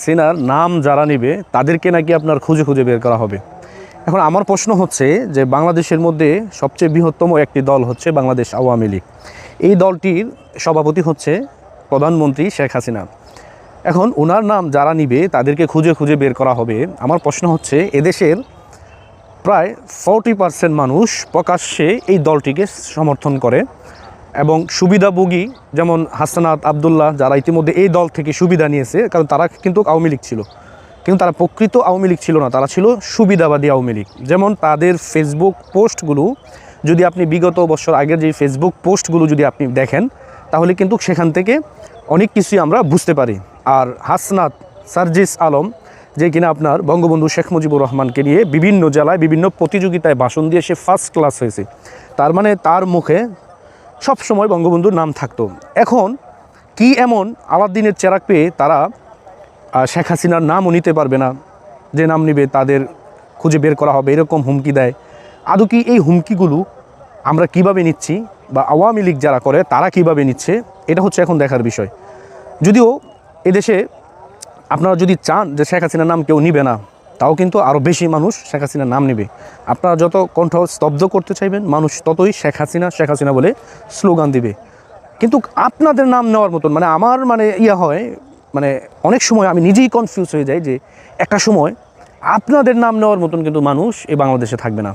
সেনার নাম যারা নেবে, তাদেরকে নাকি আপনার খুঁজে খুঁজে বের করা হবে। এখন আমার প্রশ্ন হচ্ছে যে, বাংলাদেশের মধ্যে সবচেয়ে বৃহত্তম একটি দল হচ্ছে বাংলাদেশ আওয়ামী লীগ। এই দলটির সভাপতি হচ্ছে প্রধানমন্ত্রী শেখ হাসিনা। এখন ওনার নাম যারা নিবে, তাদেরকে খুঁজে খুঁজে বের করা হবে। আমার প্রশ্ন হচ্ছে, এদেশের প্রায় ফর্টি পার্সেন্ট মানুষ প্রকাশ্যে এই দলটিকে সমর্থন করে। এবং সুবিধাভোগী যেমন হাসানাত, আবদুল্লাহ যারা ইতিমধ্যে এই দল থেকে সুবিধা নিয়েছে, কারণ তারা কিন্তু আওয়ামী লীগ ছিল। কিন্তু তারা প্রকৃত আওয়ামী লীগ ছিল না, তারা ছিল সুবিধাবাদী আওয়ামী লীগ। যেমন তাদের ফেসবুক পোস্টগুলো যদি আপনি বিগত বছর আগের যে ফেসবুক পোস্টগুলো যদি আপনি দেখেন, তাহলে কিন্তু সেখান থেকে অনেক কিছুই আমরা বুঝতে পারি। আর হাসনাত, সার্জিস আলম, যে কিনা আপনার বঙ্গবন্ধু শেখ মুজিবুর রহমানকে নিয়ে বিভিন্ন জেলায় বিভিন্ন প্রতিযোগিতায় ভাষণ দিয়ে সে ফার্স্ট ক্লাস হয়েছে। তার মানে তার মুখে সব সময় বঙ্গবন্ধুর নাম থাকতো। এখন কি এমন আলাদ্দিনের চেরাক পেয়ে তারা শেখ হাসিনার নামও নিতে পারবে না, যে নাম নিবে তাদের খুঁজে বের করা হবে, এরকম হুমকি দেয়। আদৌ কি এই হুমকিগুলো আমরা কীভাবে নিচ্ছি বা আওয়ামী লীগ যারা করে, তারা কীভাবে নিচ্ছে, এটা হচ্ছে এখন দেখার বিষয়। যদিও এদেশে আপনারা যদি চান যে শেখ হাসিনার নাম কেউ নিবে না তাও কিন্তু আরও বেশি মানুষ শেখ হাসিনার নাম নেবে। আপনারা যত কণ্ঠ স্তব্ধ করতে চাইবেন, মানুষ ততই শেখ হাসিনা শেখ হাসিনা বলে স্লোগান দিবে। কিন্তু আপনাদের নাম নেওয়ার মতন মানে আমার মানে ইয়া হয় মানে অনেক সময় আমি নিজেই কনফিউজ হয়ে যাই যে একটা সময় আপনাদের নাম নেওয়ার মতন কিন্তু মানুষ এই বাংলাদেশে থাকবে না।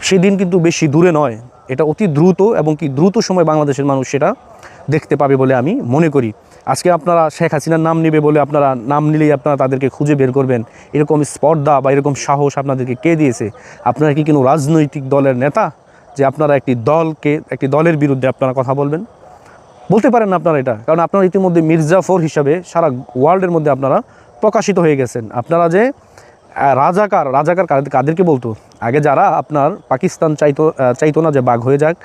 সেদিন কিন্তু বেশি দূরে নয়। এটা অতি দ্রুত এবং কি দ্রুত সময় বাংলাদেশের মানুষ সেটা দেখতে পাবে বলে আমি মনে করি। আজকে আপনারা শেখ হাসিনার নাম নেবে বলে আপনারা নাম নিলেই আপনারা তাদেরকে খুঁজে বের করবেন। এরকম স্পর্ধা বা এরকম সাহস আপনাদেরকে কে দিয়েছে? আপনারা কি কোনো রাজনৈতিক দলের নেতা? যে আপনারা একটি দলকে, একটি দলের বিরুদ্ধে আপনারা কথা বলবেন? বলতে পারেন না আপনারা এটা। কারণ আপনারা ইতিমধ্যে মির্জাফর হিসাবে সারা ওয়ার্ল্ডের মধ্যে আপনারা প্রকাশিত হয়ে গেছেন। আপনারা যে রাজাকার রাজাকার কাদের- কাদেরকে বলতো? আগে যারা আপনার পাকিস্তান চাইতো চাইতো না যে বাঘ হয়ে যাক,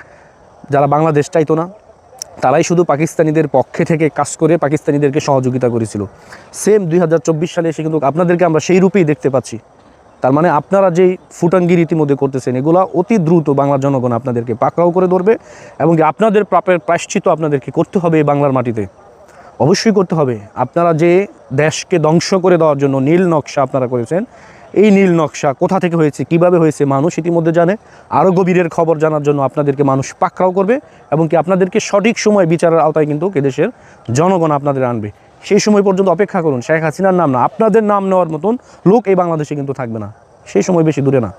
যারা বাংলাদেশ চাইতো না, তারাই শুধু পাকিস্তানিদের পক্ষে থেকে কাজ করে পাকিস্তানিদেরকে সহযোগিতা করেছিল। সেম দুই হাজার চব্বিশ সালে এসে কিন্তু আপনাদেরকে আমরা সেই রূপেই দেখতে পাচ্ছি। তার মানে আপনারা যেই ফুটাঙ্গির ইতিমধ্যে করতেছেন, এগুলা অতি দ্রুত বাংলার জনগণ আপনাদেরকে পাকড়াও করে ধরবে এবং আপনাদের প্রাপের প্রায়শ্চিত আপনাদেরকে করতে হবে এই বাংলার মাটিতে। অবশ্যই করতে হবে। আপনারা যে দেশকে ধ্বংস করে দেওয়ার জন্য নীল নকশা আপনারা করেছেন। এই নীল নকশা কোথা থেকে হয়েছে, কীভাবে হয়েছে মানুষ ইতিমধ্যে জানে। আরও গভীরের খবর জানার জন্য আপনাদেরকে মানুষ পাকড়াও করবে এবং কি আপনাদেরকে সঠিক সময় বিচারের আওতায় কিন্তু দেশের জনগণ আপনাদের আনবে। সেই সময় পর্যন্ত অপেক্ষা করুন, শেখ হাসিনার নাম না, আপনাদের নাম নেওয়ার মতন লোক এই বাংলাদেশে কিন্তু থাকবে না। সেই সময় বেশি দূরে না।